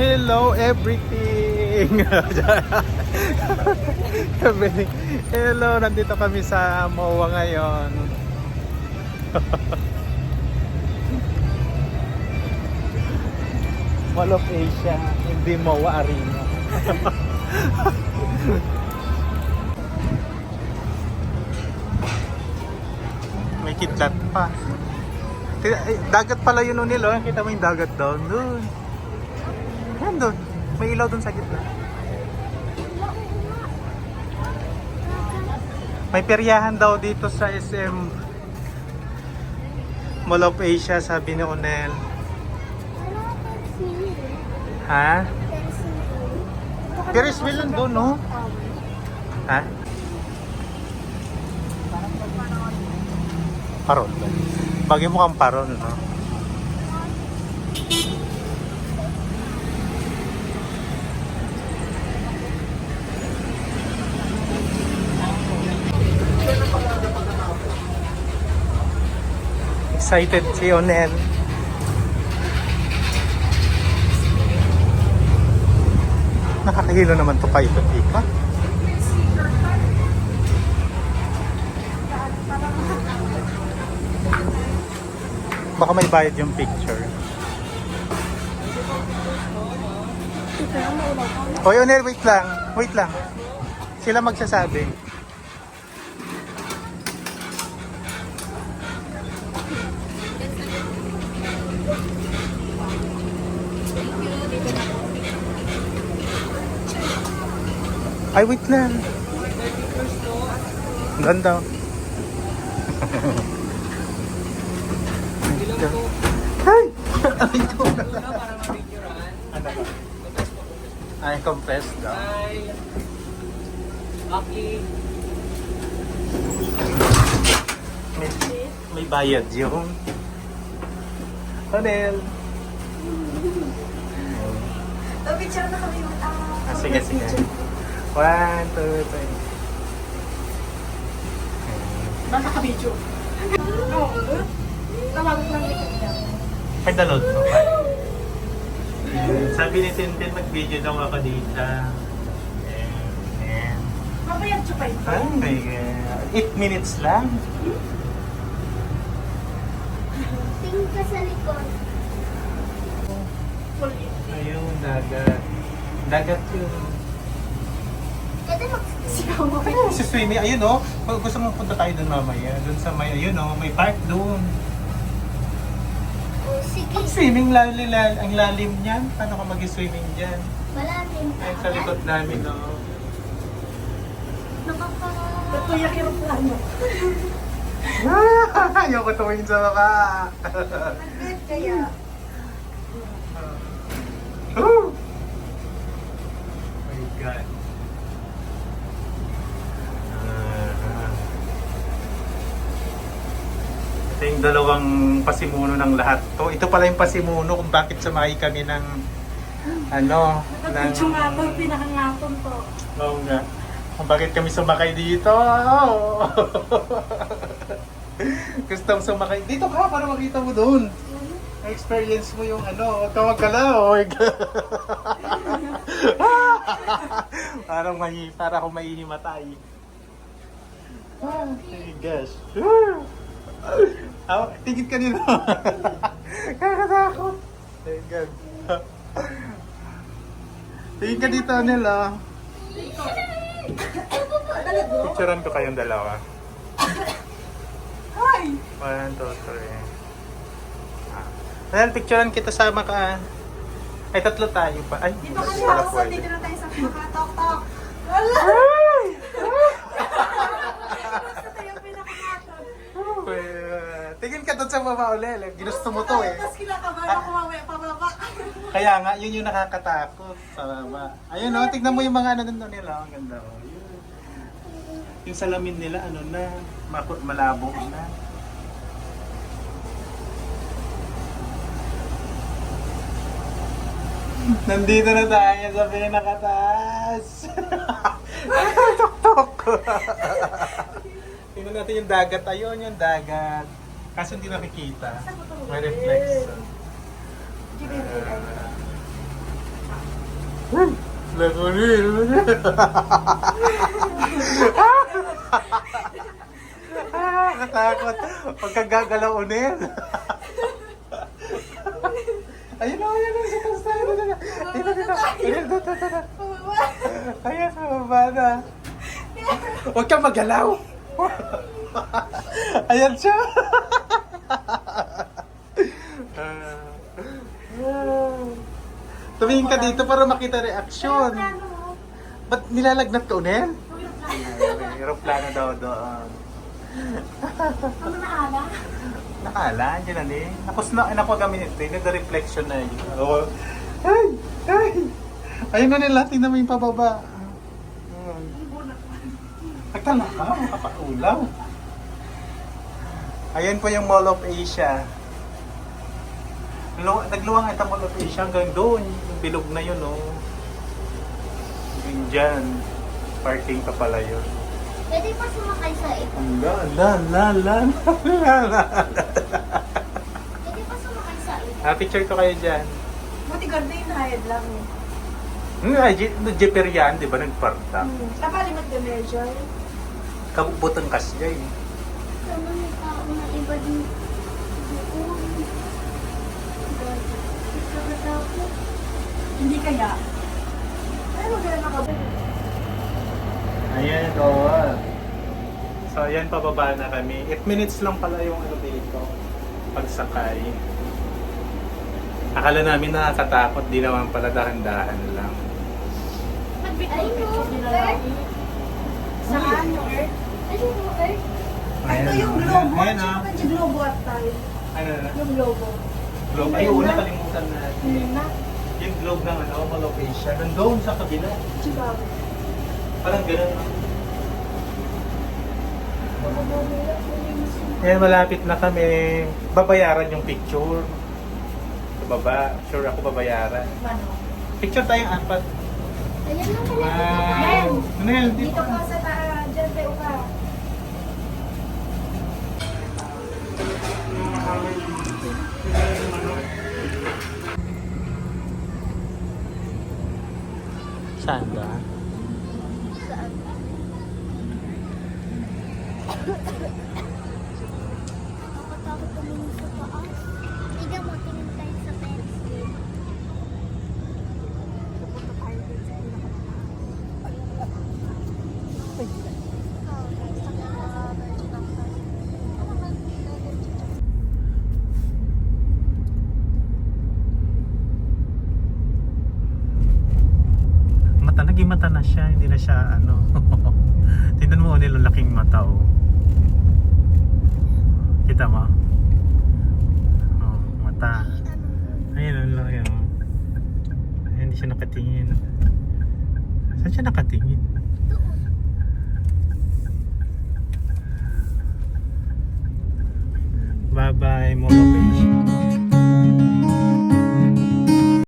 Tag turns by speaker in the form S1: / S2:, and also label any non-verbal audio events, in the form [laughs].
S1: Hello everything! [laughs] Hello, nandito kami sa MOA ngayon. [laughs] Mall of Asia, hindi MOA Arena. [laughs] May kidlat pa. Ay, Dagat pala yun nilo. Kita mo yung dagat doon. Doon. Yan doon. May ilaw doon sa gitna. May peryahan daw dito sa SM Mall of Asia, sabi ni Onel. Ha? Ferris wheel lang doon, no? Ha? Paron ba? Bagay mo kang no? Excited si Onel. Nakakahilo naman to pa ito, Ika. Baka may bayad yung picture. Hoy, Onel, wait lang. Wait lang. Sila magsasabi. Ay, wait lang. Ang Ganda. Ay! Ay? Ay, compress daw.
S2: Hi. Aki.
S1: May, may bayad yung... Onel.
S3: picture na kami mag
S1: Ah, sige, sige. One, two, three.
S3: Nasa ka-video. Oo. Tawag ko lang.
S1: Ay, dalot mo. Sabi ni Tintin, mag-video daw ako dito.
S3: Mabayad siya pa ito.
S1: Ay, my God. 8 minutes lang.
S4: Tingin ka sa likod.
S1: Ayun, dagat. Dagat yun.
S4: Pwede magsisigaw mo.
S1: Ayun, si swimming. Ayun, oh. Pag gusto mo punta tayo doon mamaya. Doon sa may, ayun, oh. May park doon.
S4: O sige.
S1: Pag swimming, lali, lali, ang lalim niyan. Paano ka mag-swimming dyan?
S4: Malalim
S1: Ay, sa likod namin, oh.
S4: Nakaka...
S3: Natuyak yung plano. [laughs]
S1: Ayoko tumingin sa baba.
S3: Nag-bet kaya. [laughs]
S1: Oh! My God. Ito yung dalawang pasimuno ng lahat to. Ito pala yung pasimuno kung bakit sumakay kami ng ano, ng...
S3: Nag-video nga to, pinakangapon to.
S1: Oo nga. Kung bakit kami sumakay dito. Oh. [laughs] Gustong sumakay. Dito ka para makita mo doon. experience mo yung ano, tawag ka lang. Oh my [laughs] God. parang may, para akong maihimatay. Oh my gosh. Ah, tingin ka nila. [laughs] Kakatakot. My God. Tingin ka dito nila. Picturean ko kayong dalawa.
S3: Hi!
S1: One, two, three. Ah. Ayan, picturean kita sama ka. Ay, tatlo tayo pa. Ay,
S3: Dito house,
S1: pwede.
S3: dito na tayo sa pinaka-tok-tok. Wala!
S1: Ay!
S3: Basta tayo yung pinaka-tok.
S1: Pwede. Tingin ka doon sa baba ulit. Ginusto mo to eh.
S3: Tapos kinakabahan ako mamaya pababa.
S1: Kaya nga, yun yung nakakatakot sa baba. Ayun oh, tignan mo yung mga ano doon nila. Ang ganda oh. Yun. Yung salamin nila, ano na, makot malabo na. Nandito na tayo sa pinakataas. [laughs] Tok-tok. Tingnan natin yung dagat. Ayun yung dagat. Kaso hindi nakikita. May reflection. Lagunin. ah, katakot. Pagkagagalaw unil. ayun na, ayun na. Dito, dito, dito. Dito, dito. Ayun, dito, dito. Ayun, sa baba na. Huwag kang magalaw. [laughs] Ayan siya. Tumingin ka dito para makita reaksyon. Ba't nilalagnat ka unin? May aeroplano daw doon.
S3: Ano na ala?
S1: Nakala, andyan na ni. Tapos na, anak ko gamit ito. Yung the reflection na yun. Ay! Ay! Ayun na nila, tingnan mo yung pababa. Nagtala ka, makapatulaw. Ayan po yung Mall of Asia. Lu- Nagluwang ito Mall of Asia hanggang doon. Yung bilog na yun, oh. Yung dyan. Parking pa pala yun.
S4: Pwede pa sumakay sa ito.
S1: La, la, la, la, la, la.
S4: Pwede pa sumakay sa ito.
S1: Ah, picture ko kayo dyan.
S3: Buti ganda yung hayad lang eh.
S1: Hmm, ay, J- Jeper yan, di ba? Nagparta.
S3: Hmm. Napalimat the measure.
S1: Kabutang kasya eh.
S4: Sana may tao na iba din.
S3: Hindi kaya. Ay, maganda nakabalik.
S1: Ayan, oo. So, ayan, pababa na kami. 8 minutes lang pala yung ano dito. Pagsakay. Akala namin nakakatakot, di naman pala dahan-dahan lang.
S4: Ay, no.
S3: Saan yung Earth?
S4: Ay, no. Earth.
S3: Ito yung globo.
S1: Ayan,
S3: Tsaka
S1: ah.
S3: medyo globo at tayo.
S1: Ano na?
S3: Yung globo.
S1: Globe. Ay, oo, nakalimutan natin.
S3: Hindi na.
S1: Yung globe ng ano, Asia. Nandun sa kabila.
S3: Chicago.
S1: Parang ganun. Ayan, malapit na kami. Babayaran yung picture. Sa baba. Sure ako babayaran.
S3: Mano?
S1: Picture tayong apat.
S4: Ayan na pala.
S1: Wow! Nel,
S3: Dito ka sa ta, dyan tayo ka.
S1: Saan ba?
S4: Nakakatakot tumingin sa taas. Tignan mo, tingin tayo sa pencil.
S3: Pupunta tayo dun sa
S1: Mata, na siya. Hindi na siya ano. [laughs] Tingnan mo nila laking mata oh. Kita mo? Oh, mata. Ayun, laki oh. Ayun, hindi siya nakatingin. Saan siya nakatingin? Bye-bye, of Asia.